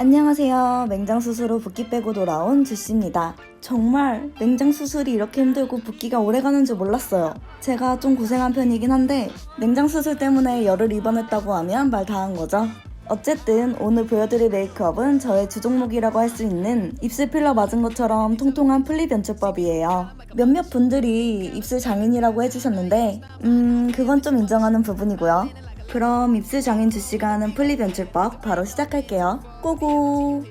안녕하세요. 맹장 수술 후 붓기 빼고 돌아온 주씨입니다. 정말 맹장 수술이 이렇게 힘들고 붓기가 오래 가는 줄 몰랐어요. 제가 좀 고생한 편이긴 한데 맹장 수술 때문에 열을 입원했다고 하면 말 다 한 거죠. 어쨌든 오늘 보여드릴 메이크업은 저의 주종목이라고 할 수 있는 입술 필러 맞은 것처럼 통통한 플립 연출법이에요. 몇몇 분들이 입술 장인이라고 해주셨는데 음 그건 좀 인정하는 부분이고요. 그럼 입술 장인 주씨가 하는 플립 연출법 바로 시작할게요. 고고!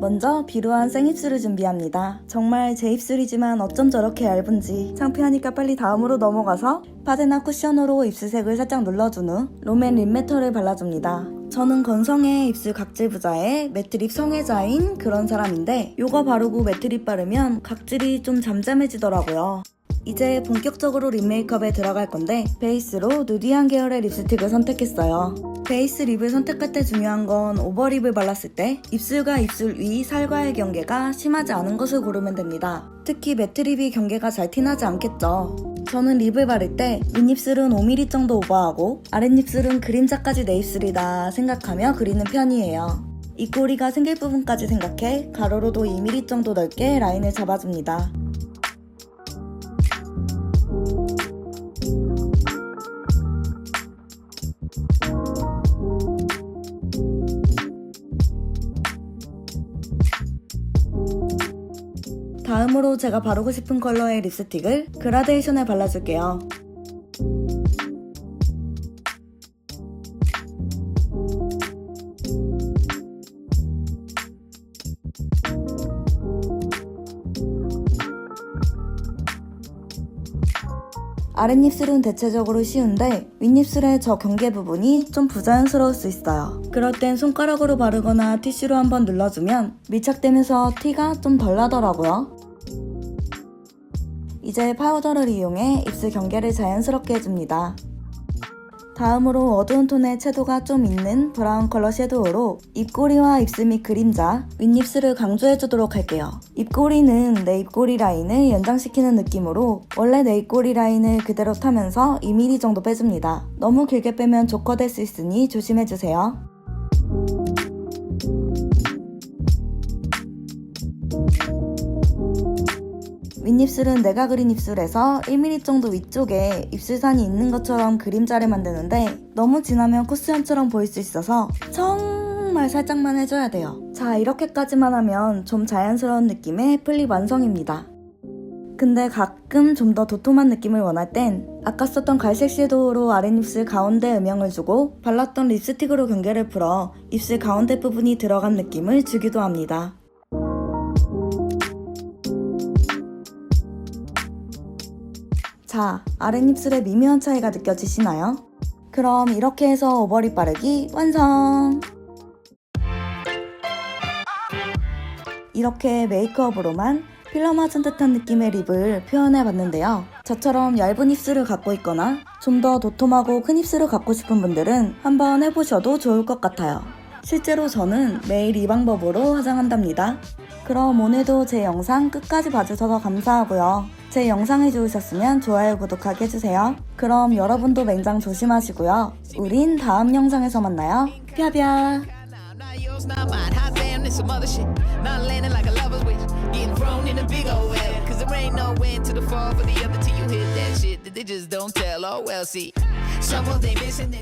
먼저 비루한 생입술을 준비합니다. 정말 제 입술이지만 어쩜 저렇게 얇은지 창피하니까 빨리 다음으로 넘어가서 파데나 쿠션으로 입술색을 살짝 눌러준 후 롬앤 립 매터를 발라줍니다. 저는 건성의 입술 각질 부자의 매트립 성애자인 그런 사람인데 요거 바르고 매트립 바르면 각질이 좀 잠잠해지더라고요. 이제 본격적으로 립 메이크업에 들어갈 건데 베이스로 누디한 계열의 립스틱을 선택했어요. 베이스 립을 선택할 때 중요한 건 오버립을 발랐을 때 입술과 입술 위 살과의 경계가 심하지 않은 것을 고르면 됩니다. 특히 매트 립이 경계가 잘 티나지 않겠죠. 저는 립을 바를 때 윗입술은 5mm 정도 오버하고 아랫입술은 그림자까지 내 입술이다 생각하며 그리는 편이에요. 입꼬리가 생길 부분까지 생각해 가로로도 2mm 정도 넓게 라인을 잡아줍니다. 다음으로 제가 바르고 싶은 컬러의 립스틱을 그라데이션에 발라줄게요. 아랫입술은 대체적으로 쉬운데 윗입술의 저 경계 부분이 좀 부자연스러울 수 있어요. 그럴 땐 손가락으로 바르거나 티슈로 한번 눌러주면 밀착되면서 티가 좀 덜 나더라고요. 이제 파우더를 이용해 입술 경계를 자연스럽게 해줍니다. 다음으로 어두운 톤의 채도가 좀 있는 브라운 컬러 섀도우로 입꼬리와 입술 및 그림자, 윗입술을 강조해주도록 할게요. 입꼬리는 내 입꼬리 라인을 연장시키는 느낌으로 원래 내 입꼬리 라인을 그대로 타면서 2mm 정도 빼줍니다. 너무 길게 빼면 조커 될 수 있으니 조심해주세요. 윗입술은 내가 그린 입술에서 1mm 정도 위쪽에 입술산이 있는 것처럼 그림자를 만드는데 너무 진하면 코스염처럼 보일 수 있어서 정말 살짝만 해줘야 돼요. 자 이렇게까지만 하면 좀 자연스러운 느낌의 플립 완성입니다. 근데 가끔 좀 더 도톰한 느낌을 원할 땐 아까 썼던 갈색 섀도우로 아랫입술 가운데 음영을 주고 발랐던 립스틱으로 경계를 풀어 입술 가운데 부분이 들어간 느낌을 주기도 합니다. 자, 아랫입술에 미묘한 차이가 느껴지시나요? 그럼 이렇게 해서 오버립 바르기 완성! 이렇게 메이크업으로만 필러 맞은 듯한 느낌의 립을 표현해 봤는데요. 저처럼 얇은 입술을 갖고 있거나 좀 더 도톰하고 큰 입술을 갖고 싶은 분들은 한번 해보셔도 좋을 것 같아요. 실제로 저는 매일 이 방법으로 화장한답니다. 그럼 오늘도 제 영상 끝까지 봐주셔서 감사하고요. 제 영상이 좋으셨으면 좋아요, 구독하기 해주세요. 그럼 여러분도 맹장 조심하시고요. 우린 다음 영상에서 만나요. Oh see. Some of they missing this.